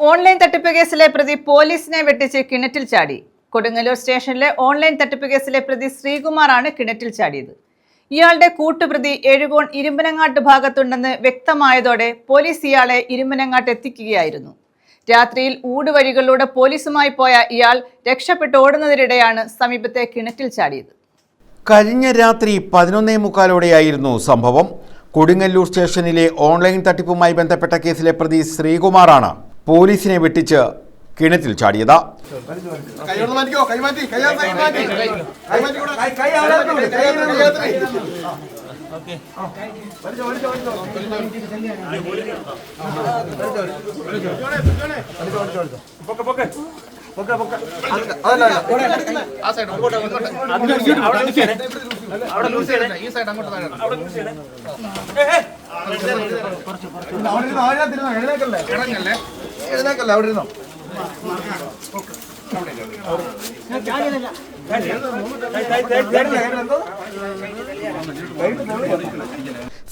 Online തട്ടിപ്പ് കേസിലെ പ്രതി പോലീസിനെ വെട്ടിച്ച് കിണറ്റിൽ ചാടി. കൊടുങ്ങല്ലൂർ സ്റ്റേഷനിലെ ഓൺലൈൻ തട്ടിപ്പ് കേസിലെ പ്രതി ശ്രീകുമാറാണ് കിണറ്റിൽ ചാടിയത്. ഇയാളുടെ കൂട്ടുപ്രതി എഴുകോൺ ഇരുമ്പനങ്ങാട്ട് ഭാഗത്തുണ്ടെന്ന് വ്യക്തമായതോടെ പോലീസ് ഇയാളെ ഇരുമ്പനങ്ങാട്ട് എത്തിക്കുകയായിരുന്നു. രാത്രിയിൽ ഊടുവഴികളിലൂടെ പോലീസുമായി പോയ ഇയാൾ രക്ഷപ്പെട്ട് ഓടുന്നതിനിടെയാണ് സമീപത്തെ കിണറ്റിൽ ചാടിയത്. കഴിഞ്ഞ രാത്രി പതിനൊന്നേ മുക്കാലോടെയായിരുന്നു സംഭവം. കൊടുങ്ങല്ലൂർ സ്റ്റേഷനിലെ ഓൺലൈൻ തട്ടിപ്പുമായി ബന്ധപ്പെട്ട കേസിലെ പ്രതി ശ്രീകുമാറാണ്. പോലീസിനെ വെട്ടിച്ച് കിണറ്റിൽ ചാടിയത്. അവിടെ എഴുന്നേക്കല്ലേ അവിടെ ഇരുന്നോ?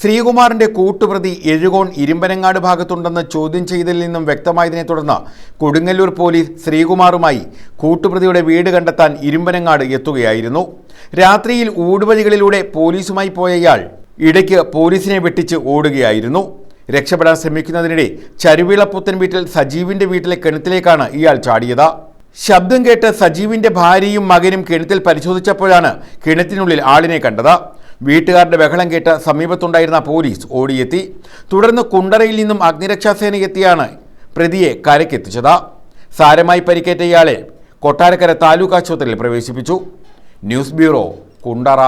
ശ്രീകുമാറിന്റെ കൂട്ടുപ്രതി എഴുകോൺ ഇരുമ്പനങ്ങാട് ഭാഗത്തുണ്ടെന്ന് ചോദ്യം ചെയ്തതിൽ നിന്നും വ്യക്തമായതിനെ തുടർന്ന് കൊടുങ്ങല്ലൂർ പോലീസ് ശ്രീകുമാറുമായി കൂട്ടുപ്രതിയുടെ വീട് കണ്ടെത്താൻ ഇരുമ്പനങ്ങാട് എത്തുകയായിരുന്നു. രാത്രിയിൽ ഊടുവഴികളിലൂടെ പോലീസുമായി പോയ ഇയാൾ ഇടയ്ക്ക് പോലീസിനെ വെട്ടിച്ച് ഓടുകയായിരുന്നു. രക്ഷപ്പെടാൻ ശ്രമിക്കുന്നതിനിടെ ചരുവിളപ്പുത്തൻ വീട്ടിൽ സജീവിന്റെ വീട്ടിലെ കിണറ്റിലേക്കാണ് ഇയാൾ ചാടിയത്. ശബ്ദം കേട്ട് സജീവിന്റെ ഭാര്യയും മകനും കിണറ്റിൽ പരിശോധിച്ചപ്പോഴാണ് കിണറ്റിനുള്ളിൽ ആളിനെ കണ്ടത്. വീട്ടുകാരുടെ ബഹളം കേട്ട് സമീപത്തുണ്ടായിരുന്ന പോലീസ് ഓടിയെത്തി. തുടർന്ന് കുണ്ടറയിൽ നിന്നും അഗ്നിരക്ഷാസേന എത്തിയാണ് പ്രതിയെ കരക്കെത്തിച്ചത് സാരമായി പരിക്കേറ്റ ഇയാളെ കൊട്ടാരക്കര താലൂക്ക് ആശുപത്രിയിൽ പ്രവേശിപ്പിച്ചു. News bureau Kundara.